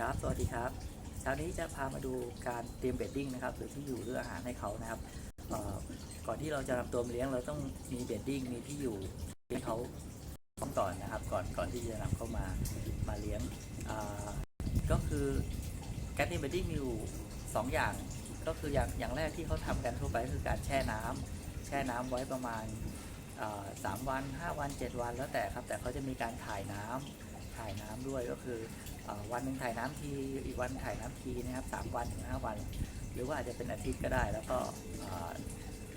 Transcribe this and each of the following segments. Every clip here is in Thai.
ครับ สวัสดีครับ เช้านี้จะพามาดูการเตรียมเบดดิ้งนะครับ หรือที่อยู่หรืออาหารให้เขานะครับก่อนที่เราจะนำตัวมาเลี้ยงเราต้องมีเบดดิ้งมีที่อยู่ให้เขาต้องก่อนนะครับ ก่อนก่อนที่จะนำเข้ามามาเลี้ยงก็คือการเตรียมเบดดิ้งมีอยู่สองอย่าง ก็คืออย่างอย่างแรกที่เขาทำกันทั่วไปคือการแช่น้ำแช่น้ำไว้ประมาณสามวันห้าวันเจ็ดวันแล้วแต่ครับ แต่เขาจะมีการถ่ายน้ำ ถ่ายน้ำด้วยก็คืออวันหนึ่งถ่ายน้ำทีอีกวันถ่ายน้ำทีนะครับสามวันถึงห้าวัน หรือว่าอาจจะเป็นอาทิตย์ก็ได้ แล้วก็เอ่อ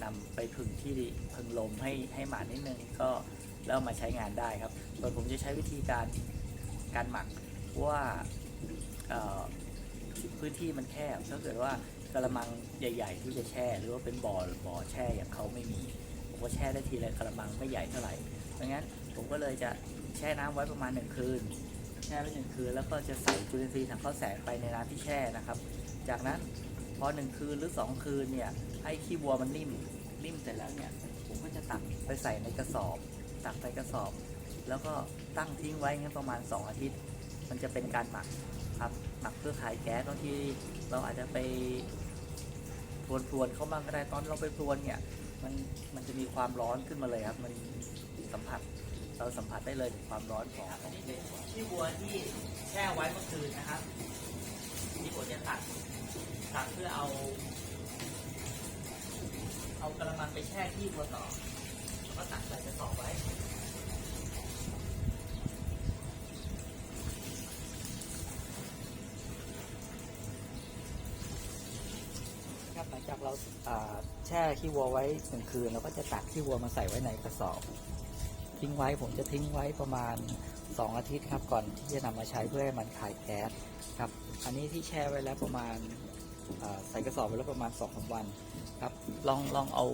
นำไปผึ่งที่ผึ่งลมให้ให้หมานิดนึงก็แล้วมาใช้งานได้ครับส่วนผมจะใช้วิธีการการหมักว่าพื้นที่มันแคบถ้าเกิดว่ากระมังใหญ่ ๆ ที่จะแช่ หรือว่าเป็นบ่อบ่อแช่อย่างเขาไม่มีผมก็แช่ได้ทีละกระมังไม่ใหญ่เท่าไหร่ดังนั้นผมก็เลยจะ แช่น้ำไว้ประมาณหนึ่งคืน แช่ไว้หนึ่งคืน แล้วก็จะใส่จุลินทรีย์ถังข้าวแสงไปในน้ำที่แช่นะครับ จากนั้นพอหนึ่งคืนหรือสองคืนเนี่ยให้ขี้วัวมันนิ่มนิ่มเสร็จแล้วเนี่ยผมก็จะตักไปใส่ในกระสอบ ตักใส่กระสอบ แล้วก็ตั้งทิ้งไว้งั้นประมาณ 2 อาทิตย์ มันจะเป็นการหมักครับหมักเพื่อขายแก๊สบางทีเราอาจจะไปพรวนพวนๆเข้าบ้างก็ได้ตอนเราไปพรวนเนี่ยมันมันจะมีความร้อนขึ้นมาเลยครับ มันสัมผัส เราสัมผัสได้เลยถึงความร้อนของอันนี้เป็นที่วัวที่แช่ไว้เมื่อคืนนะครับที่ผมจะตักตักเพื่อเอา เอากระมังไปแช่ที่วัวต่อแล้วก็ตักใส่กระสอบไว้ครับหลังจากเราอ่าแช่ขี้วัวไว้หนึ่งคืนเราก็จะตักขี้วัวมาใส่ไว้ในกระสอบ ทิ้งไว้ ผมจะทิ้งไว้ประมาณ 2 อาทิตย์ครับก่อนที่จะนำมาใช้เพื่อให้มันคายแก๊สครับอันนี้ที่แช่ไว้แล้วประมาณใส่กระสอบไว้แล้วประมาณ2อสวันครับ ลองลองเอา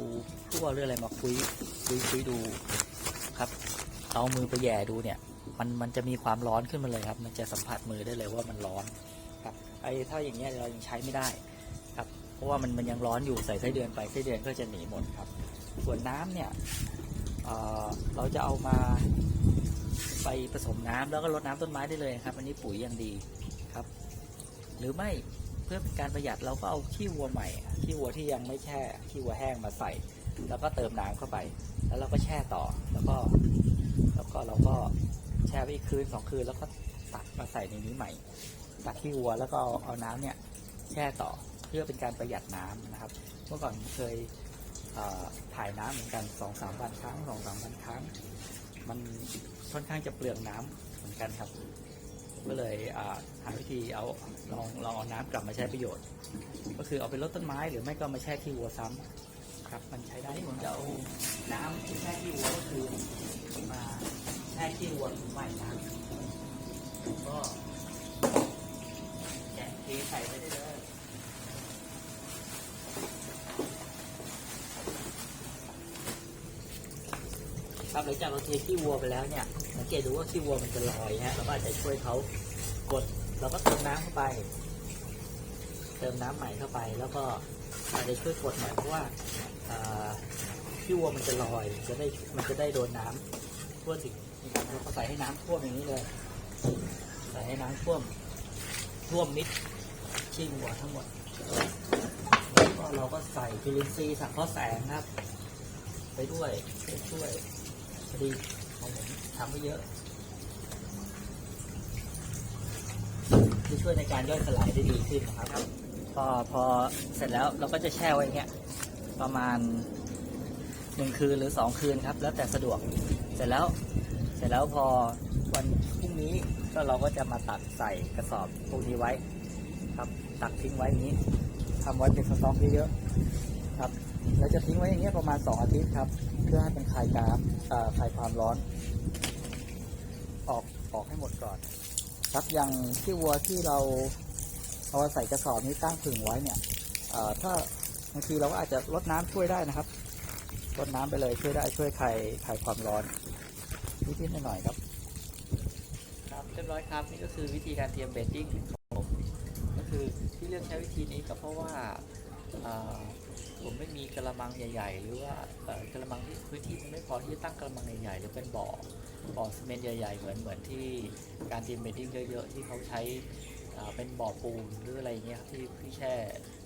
ทั่วหรืออะไรมาคุยคุยคุยดูครับ เอามือไปแย่ดูเนี่ย มันมันจะมีความร้อนขึ้นมาเลยครับ มันจะสัมผัสมือได้เลยว่ามันร้อนครับไอ้ถ้าอย่างเงี้ยเรายังใช้ไม่ได้ครับ เพราะว่ามันมันยังร้อนอยู่ใส่ไส้เดือนไปไส้เดือนก็จะหนีหมดครับ ส่วนน้ำเนี่ย เเราจะเอามาไปผสมน้ำแล้วก็รดน้ำต้นไม้ได้เลยครับ อันนี้ปุ๋ยอย่างดีครับ หรือไม่เพื่อเป็นการประหยัดเราก็เอาขี้วัวใหม่ขี้วัวที่ยังไม่แช่ขี้วัวแห้งมาใส่ แล้วก็เติมน้ำเข้าไป แล้วเราก็แช่ต่อแล้วก็แล้วก็เราก็แช่ไว้อีกคืนสองคืนแล้วก็ตักมาใส่ในนี้ใหม่ตักขี้วัวแล้วก็เอาน้ำเนี่ยแช่ต่อเพื่อเป็นการประหยัดน้ำนะครับ เมื่อก่อนเคย ถ่ายน้ำเหมือนกันสองสามวันครั้งสองสามวันครั้ง มันค่อนข้างจะเปลืองน้ำเหมือนกันครับ ก็เลยหาวิธีเอาลองลองเอาน้ำกลับมาใช้ประโยชน์ ก็คือเอาไปรดต้นไม้หรือไม่ก็มาแช่ขี้วัวซ้ำครับ มันใช้ได้ผมจะเอาน้ำที่แช่ขี้วัวก็คือมาแช่ขี้วัวใหม่นะก็แกะเทใส่ไปได้เลย ครับหลังจากเราเทขี้วัวไปแล้วเนี่ยสังเกตดูว่าขี้วัวมันจะลอยฮะเราก็อาจจะช่วยเขากดเราก็เติมน้ำเข้าไป เติมน้ำใหม่เข้าไป แล้วก็อาจจะช่วยกดหน่อยเพราะว่าขี้วัวมันจะลอยจะได้มันจะได้โดนน้ำทั่วถึงนะครับเราก็ใส่ให้น้ำท่วมอย่างนี้เลยใส่ให้น้ำท่วมท่วมมิดขี้วัวทั้งหมดแล้วก็เราก็ใส่จุลินทรีย์สังเคราะห์แสงครับ ไปด้วยช่วย พอดีของผมทำไม่เยอะที่ช่วยในการย่อยสลายได้ดีขึ้นนะครับ พอพอเสร็จแล้วเราก็จะแช่ไว้อย่างเงี้ยประมาณหนึ่งคืนหรือสองคืนครับ แล้วแต่สะดวก เสร็จแล้ว เสร็จแล้วพอวันพรุ่งนี้ก็เราก็จะมาตักใส่กระสอบพวกนี้ไว้ ครับ ตักทิ้งไว้อย่างนี้ทำไว้เป็นสต็อกเยอะๆครับเราจะทิ้งไว้อย่างเงี้ยประมาณ2องอาทิตย์ครับ พื่อให้เป็นคลายก๊าซคลายความร้อน ออกออกให้หมดก่อน ครับอย่างที่วัวที่เราเอาใส่กระสอบนี้ตั้งผึ่งไว้เนี่ยถ้าบางทีเราก็อาจจะลดน้ำช่วยได้นะครับลดน้ำไปเลยช่วยได้ช่วยคลายคลายความร้อนนิดๆหน่อยๆครับ ครับเรียบร้อยครับนี่ก็คือวิธีการเตรียมเบดดิ้งของผมก็คือที่เลือกใช้วิธีนี้ก็เพราะว่า ผมไม่มีกระมังใหญ่ ๆ หรือว่ากระมังที่พื้นที่มันไม่พอที่จะตั้งกระมังใหญ่ๆหรือเป็นบ่อบ่อซีเมนต์ใหญ่ๆเหมือนเหมือนที่การทีมเบดดิ้งเยอะๆที่เขาใช้เป็นบ่อปูนหรืออะไรเงี้ยครับที่ที่แช่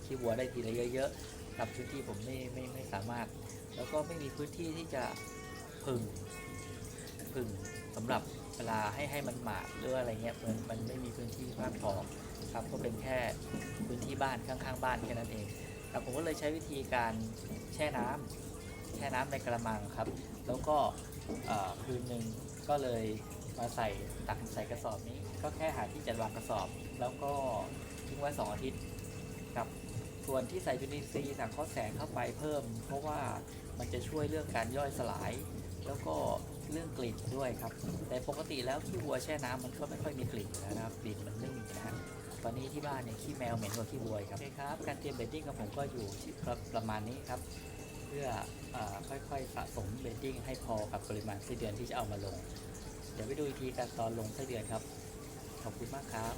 ขี้วัวได้ทีละเยอะๆกับพื้นที่ผมไม่ไม่ไม่สามารถ แล้วก็ไม่มีพื้นที่ที่จะพึ่งพึ่งสำหรับเวลาให้ให้มันหมาดหรืออะไรเงี้ยมันมันไม่มีพื้นที่มากพอครับก็เป็นแค่พื้นที่บ้านข้างๆ บ้านแค่นั้นเอง ครับผมก็เลยใช้วิธีการแช่น้ำแช่น้ำในกระมังครับ แล้วก็คืนหนึ่งก็เลยมาใส่ตักใส่กระสอบนี้ ก็แค่หาที่จัดวางกระสอบ แล้วก็ทิ้งไว้สองอาทิตย์ครับส่วนที่ใส่จุลินทรีย์สังเคราะห์แสงเข้าไปเพิ่ม เพราะว่ามันจะช่วยเรื่องการย่อยสลาย แล้วก็เรื่องกลิ่นด้วยครับ แต่ปกติแล้วขี้วัวแช่น้ำมันก็ไม่ค่อยมีกลิ่นนะครับกลิ่นมันไม่มีนะฮะ ตอนนี้ที่บ้านเนี่ยขี้แมวเหม็นกว่าขี้วัวครับโอเคครับการเตรียมเบดดิ้งของผมก็อยู่ที่ประประมาณนี้ครับ เพื่ออค่อยๆสะสมเบดดิ้งให้พอกับปริมาณไส้เดือนที่จะเอามาลง เดี๋ยวไปดูอีกทีกันตอนลงไส้เดือนครับ ขอบคุณมากครับ